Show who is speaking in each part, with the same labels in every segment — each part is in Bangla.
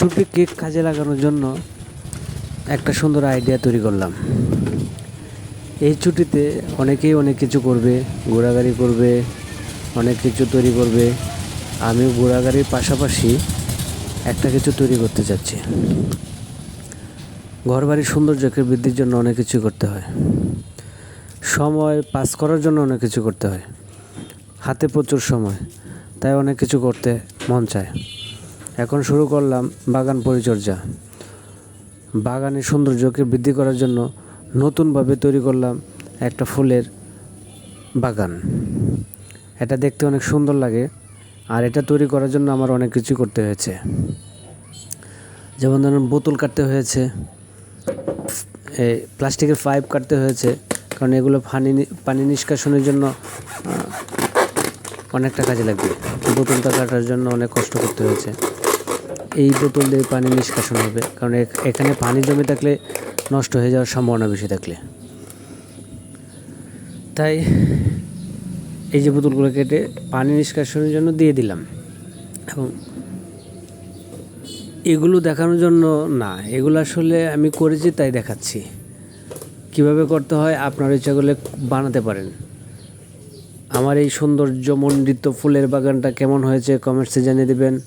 Speaker 1: ছুটি কেক কাজে লাগানোর জন্য একটা সুন্দর আইডিয়া তৈরি করলাম। এই ছুটিতে অনেকেই অনেক কিছু করবে, ঘোরাঘুরি করবে, অনেক কিছু তৈরি করবে। আমি ঘোরাঘুরির পাশাপাশি একটা কিছু তৈরি করতে চাচ্ছি। ঘর বাড়ির সৌন্দর্যকে বৃদ্ধির জন্য অনেক কিছু করতে হয়। সময় পাস করার জন্য অনেক কিছু করতে হয়। হাতে প্রচুর সময়, তাই অনেক কিছু করতে মন চায়। এখন শুরু করলাম বাগান পরিচর্যা। বাগানের সৌন্দর্যকে বৃদ্ধি করার জন্য নতুনভাবে তৈরি করলাম একটা ফুলের বাগান। এটা দেখতে অনেক সুন্দর লাগে আর এটা তৈরি করার জন্য আমার অনেক কিছু করতে হয়েছে। যেমন ধরুন বোতল কাটতে হয়েছে এই প্লাস্টিকের পাইপ কাটতে হয়েছে, কারণ এগুলো পানি পানি নিষ্কাশনের জন্য অনেকটা কাজে লাগবে। বোতলটা কাটার জন্য অনেক কষ্ট করতে হয়েছে। এই বোতল দিয়ে পানি নিষ্কাশন হবে। কারণ এখ- এখানে পানি জমে থাকলে নষ্ট হয়ে যাওয়ার সম্ভাবনা বেশি থাকলে। তাই এই যে বোতলগুলো কেটে পানি নিষ্কাশনের জন্য দিয়ে দিলাম। এবং এগুলো দেখানোর জন্য না, এগুলো আসলে আমি করেছি, তাই দেখাচ্ছি। কীভাবে করতে হয় আপনার ইচ্ছা করলে বানাতে পারেন। আমার এই সৌন্দর্যমণ্ডিত ফুলের বাগানটা কেমন হয়েছে কমেন্টসে জানিয়ে দেবেন।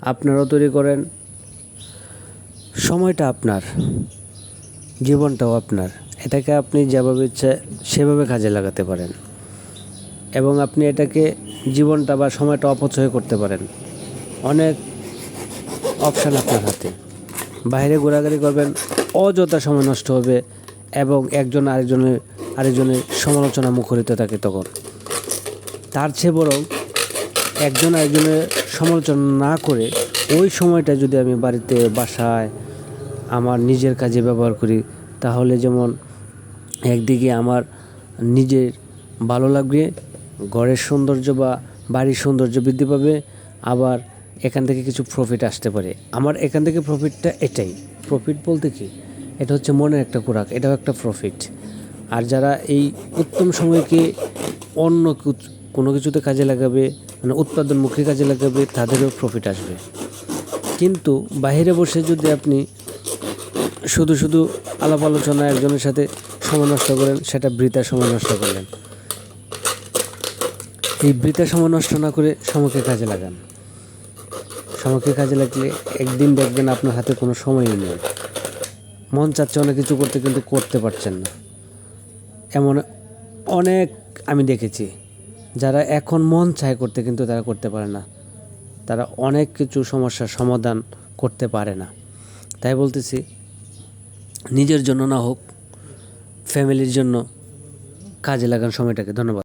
Speaker 1: আপনারাও তৈরি করেন। সময়টা আপনার, জীবনটাও আপনার। এটাকে আপনি যেভাবে ইচ্ছা সেভাবে কাজে লাগাতে পারেন। এবং আপনি এটাকে জীবনটা বা সময়টা অপচয় করতে পারেন। অনেক অপশান আপনার হাতে। বাইরে ঘোরাঘুরি করবেন, অযথা সময় নষ্ট হবে এবং একজন আরেকজনের আরেকজনের সমালোচনা মুখরিত থাকে তখন। তার চেয়ে বরং একজন আরেকজনের সমালোচনা না করে ওই সময়টা যদি আমি বাড়িতে, বাসায় আমার নিজের কাজে ব্যবহার করি, তাহলে যেমন একদিকে আমার নিজের ভালো লাগবে, ঘরের সৌন্দর্য বা বাড়ির সৌন্দর্য বৃদ্ধি পাবে, আবার এখান থেকে কিছু প্রফিট আসতে পারে। আমার এখান থেকে প্রফিটটা এটাই। প্রফিট বলতে কি? এটা হচ্ছে মনের একটা খোরাক এটাও একটা প্রফিট আর যারা এই উত্তম সময়কে অন্য কোনো কিছুতে কাজে লাগাবে মানে উৎপাদনমুখী কাজে লাগাবে তাদেরও প্রফিট আসবে। কিন্তু বাইরে বসে যদি আপনি শুধু শুধু আলাপ আলোচনা, একজনের সাথে সময় নষ্ট করেন, সেটা বৃথা সময় নষ্ট করলেন। এই বৃথা সময় নষ্ট না করে সময়কে কাজে লাগান। সময়কে কাজে লাগলে একদিন দেখবেন আপনার হাতে কোনো সময়ই নেই। মন চাচ্ছে অনেক কিছু করতে, কিন্তু করতে পারছেন না। এমন অনেক আমি দেখেছি। যারা এখন মন চায় করতে কিন্তু তারা করতে পারে না। তারা অনেক কিছু সমস্যার সমাধান করতে পারে না। তাই বলতেছি, নিজের জন্য না হোক ফ্যামিলির জন্য কাজে লাগান সময়টাকে। ধন্যবাদ।